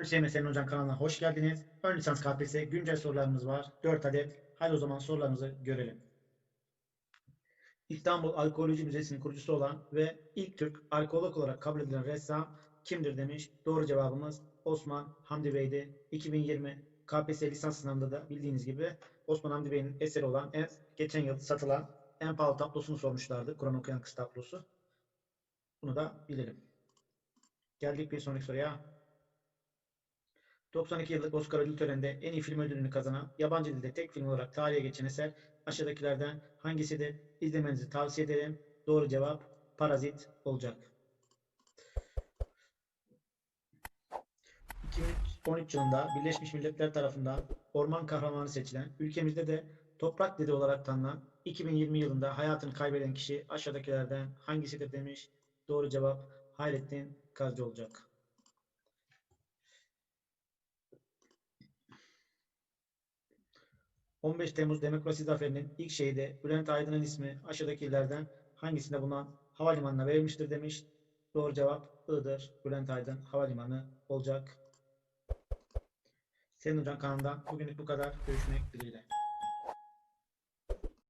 ÖSYM Hocam kanalına hoş geldiniz. Ön lisans KPSS güncel sorularımız var. 4 adet. Hadi o zaman sorularımızı görelim. İstanbul Arkeoloji Müzesi'nin kurucusu olan ve ilk Türk arkeolog olarak kabul edilen ressam kimdir demiş. Doğru cevabımız Osman Hamdi Bey'di. 2020 KPSS lisans sınavında da bildiğiniz gibi Osman Hamdi Bey'in eseri olan en, geçen yıl satılan en pahalı tablosunu sormuşlardı. Kur'an okuyan kız tablosu. Bunu da bilelim. Geldik bir sonraki soruya. 92 yıllık Oscar ödül töreninde en iyi film ödülünü kazanan yabancı dilde tek film olarak tarihe geçen eser aşağıdakilerden hangisidir? İzlemenizi tavsiye ederim. Doğru cevap Parazit olacak. 2013 yılında Birleşmiş Milletler tarafından orman kahramanı seçilen, ülkemizde de toprak dede olarak tanınan 2020 yılında hayatını kaybeden kişi aşağıdakilerden hangisidir demiş. Doğru cevap Hayrettin Kazcı olacak. ...15 Temmuz Demokrasi Zaferi'nin ilk şehidi Bülent Aydın'ın ismi aşağıdakilerden hangisinde bulunan havalimanına verilmiştir demiş. Doğru cevap Iğdır Bülent Aydın Havalimanı olacak. Senin Hocam kanalından bugünlük bu kadar. Görüşmek dileğiyle.